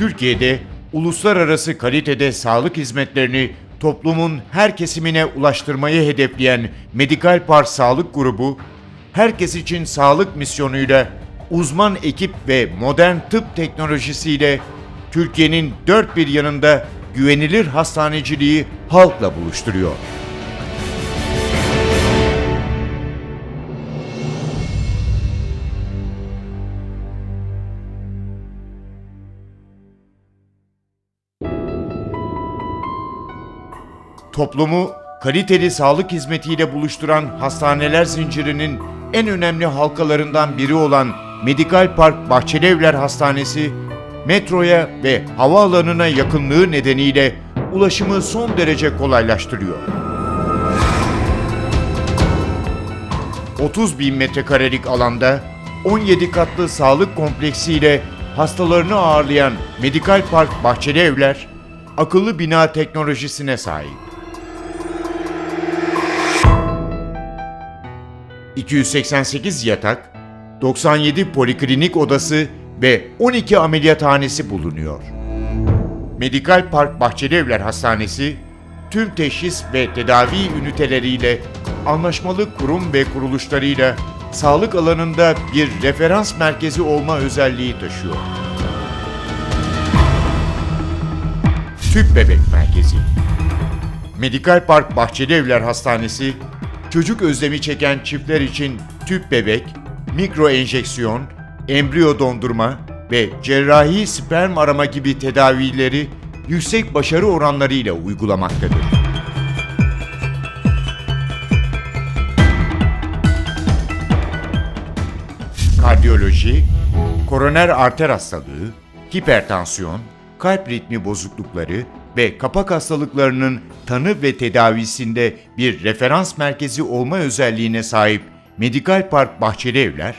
Türkiye'de uluslararası kalitede sağlık hizmetlerini toplumun her kesimine ulaştırmayı hedefleyen Medikal Park Sağlık Grubu, herkes için sağlık misyonuyla uzman ekip ve modern tıp teknolojisiyle Türkiye'nin dört bir yanında güvenilir hastaneciliği halkla buluşturuyor. Toplumu kaliteli sağlık hizmetiyle buluşturan hastaneler zincirinin en önemli halkalarından biri olan Medikal Park Bahçelievler Hastanesi, metroya ve havaalanına yakınlığı nedeniyle ulaşımı son derece kolaylaştırıyor. 30 bin metrekarelik alanda 17 katlı sağlık kompleksiyle hastalarını ağırlayan Medikal Park Bahçeli Evler, akıllı bina teknolojisine sahip. 288 yatak, 97 poliklinik odası ve 12 ameliyathanesi bulunuyor. Medikal Park Bahçeli Evler Hastanesi, tüm teşhis ve tedavi üniteleriyle anlaşmalı kurum ve kuruluşlarıyla sağlık alanında bir referans merkezi olma özelliği taşıyor. Tüp Bebek Merkezi Medikal Park Bahçeli Evler Hastanesi, çocuk özlemi çeken çiftler için tüp bebek, mikro enjeksiyon, embriyo dondurma ve cerrahi sperm arama gibi tedavileri yüksek başarı oranlarıyla uygulamaktadır. Kardiyoloji, koroner arter hastalığı, hipertansiyon, kalp ritmi bozuklukları ve kapak hastalıklarının tanı ve tedavisinde bir referans merkezi olma özelliğine sahip Medikal Park Bahçeli Evler,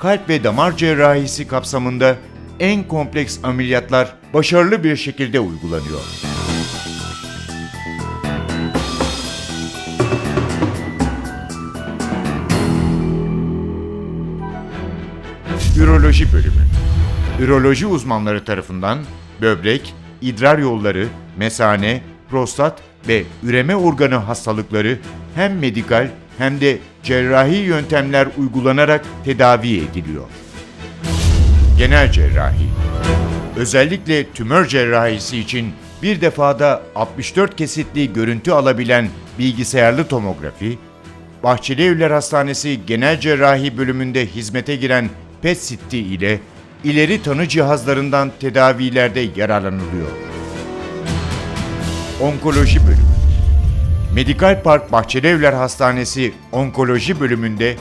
kalp ve damar cerrahisi kapsamında en kompleks ameliyatlar başarılı bir şekilde uygulanıyor. Üroloji bölümü. Üroloji uzmanları tarafından böbrek, idrar yolları, mesane, prostat ve üreme organı hastalıkları hem medikal hem de cerrahi yöntemler uygulanarak tedavi ediliyor. Genel cerrahi. Özellikle tümör cerrahisi için bir defada 64 kesitli görüntü alabilen bilgisayarlı tomografi, Bahçeli Evler Hastanesi Genel Cerrahi bölümünde hizmete giren PET-CT ile ileri tanı cihazlarından tedavilerde yararlanılıyor. Onkoloji bölümü Medikal Park Bahçelievler Hastanesi Onkoloji bölümünde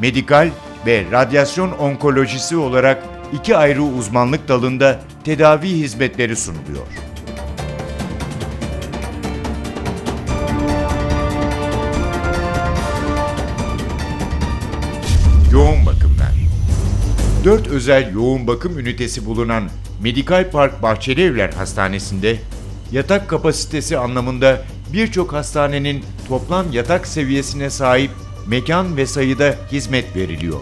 medikal ve radyasyon onkolojisi olarak iki ayrı uzmanlık dalında tedavi hizmetleri sunuluyor. Yoğun bakımlar 4 özel yoğun bakım ünitesi bulunan Medikal Park Bahçeli Evler Hastanesi'nde yatak kapasitesi anlamında birçok hastanenin toplam yatak seviyesine sahip mekan ve sayıda hizmet veriliyor.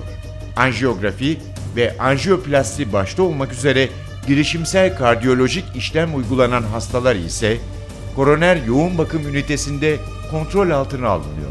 Anjiyografi ve anjiyoplasti başta olmak üzere girişimsel kardiyolojik işlem uygulanan hastalar ise koroner yoğun bakım ünitesinde kontrol altına alınıyor.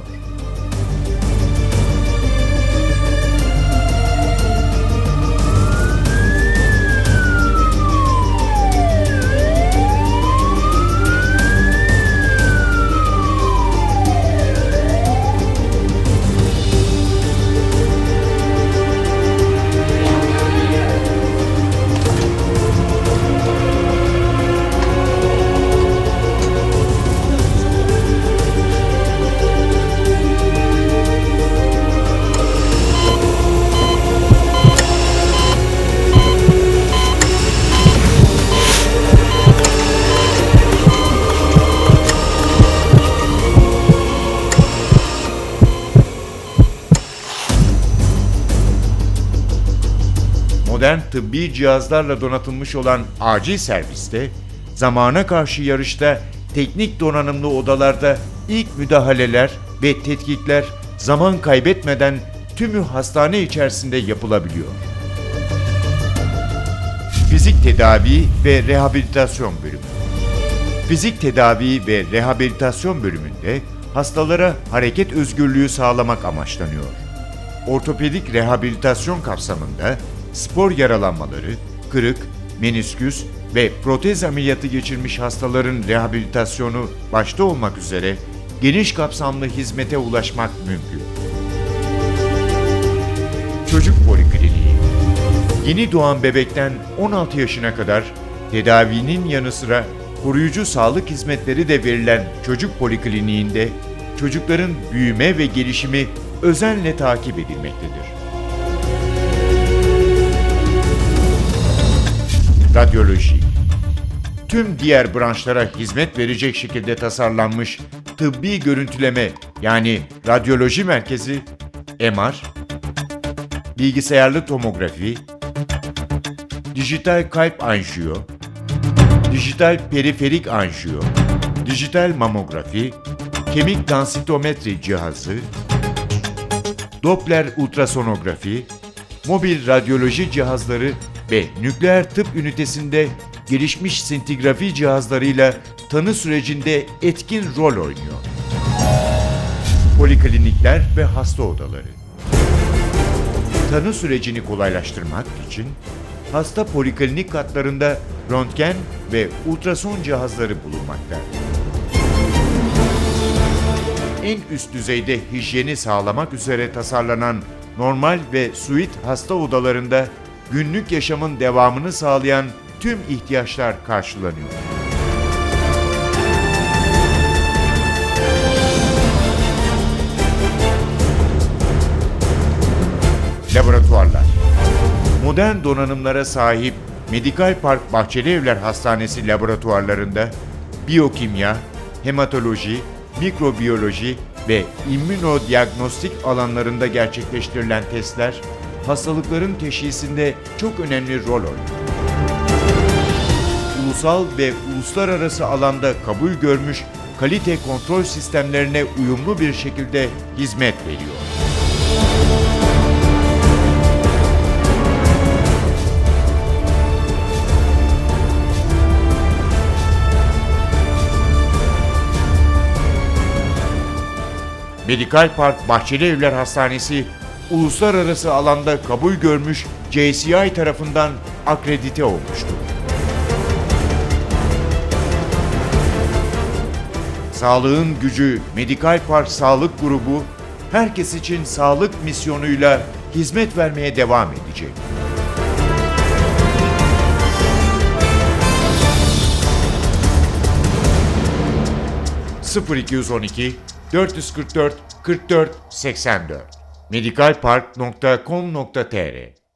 Modern tıbbi cihazlarla donatılmış olan acil serviste, zamana karşı yarışta teknik donanımlı odalarda ilk müdahaleler ve tetkikler zaman kaybetmeden tümü hastane içerisinde yapılabiliyor. Fizik Tedavi ve Rehabilitasyon Bölümü. Fizik Tedavi ve Rehabilitasyon bölümünde hastalara hareket özgürlüğü sağlamak amaçlanıyor. Ortopedik rehabilitasyon kapsamında spor yaralanmaları, kırık, menisküs ve protez ameliyatı geçirmiş hastaların rehabilitasyonu başta olmak üzere geniş kapsamlı hizmete ulaşmak mümkün. Çocuk Polikliniği Yeni doğan bebekten 16 yaşına kadar tedavinin yanı sıra koruyucu sağlık hizmetleri de verilen çocuk polikliniğinde çocukların büyüme ve gelişimi özenle takip edilmektedir. Radyoloji. Tüm diğer branşlara hizmet verecek şekilde tasarlanmış tıbbi görüntüleme yani radyoloji merkezi, MR, bilgisayarlı tomografi, dijital kalp anjiyo, dijital periferik anjiyo, dijital mamografi, kemik densitometri cihazı, Doppler ultrasonografi, mobil radyoloji cihazları ve nükleer tıp ünitesinde gelişmiş sintigrafi cihazlarıyla tanı sürecinde etkin rol oynuyor. Poliklinikler ve hasta odaları tanı sürecini kolaylaştırmak için hasta poliklinik katlarında röntgen ve ultrason cihazları bulunmakta. En üst düzeyde hijyeni sağlamak üzere tasarlanan normal ve suite hasta odalarında günlük yaşamın devamını sağlayan tüm ihtiyaçlar karşılanıyor. Laboratuvarlar Modern donanımlara sahip Medikal Park Bahçeli Evler Hastanesi laboratuvarlarında biyokimya, hematoloji, mikrobiyoloji ve immünodiagnostik alanlarında gerçekleştirilen testler hastalıkların teşhisinde çok önemli rol oynuyor. Ulusal ve uluslararası alanda kabul görmüş kalite kontrol sistemlerine uyumlu bir şekilde hizmet veriyor. Medikal Park Bahçeli Evler Hastanesi uluslararası alanda kabul görmüş JCI tarafından akredite olmuştur. Sağlığın Gücü Medikal Park Sağlık Grubu herkes için sağlık misyonuyla hizmet vermeye devam edecek. ...0212 444 44 84 medikalpark.com.tr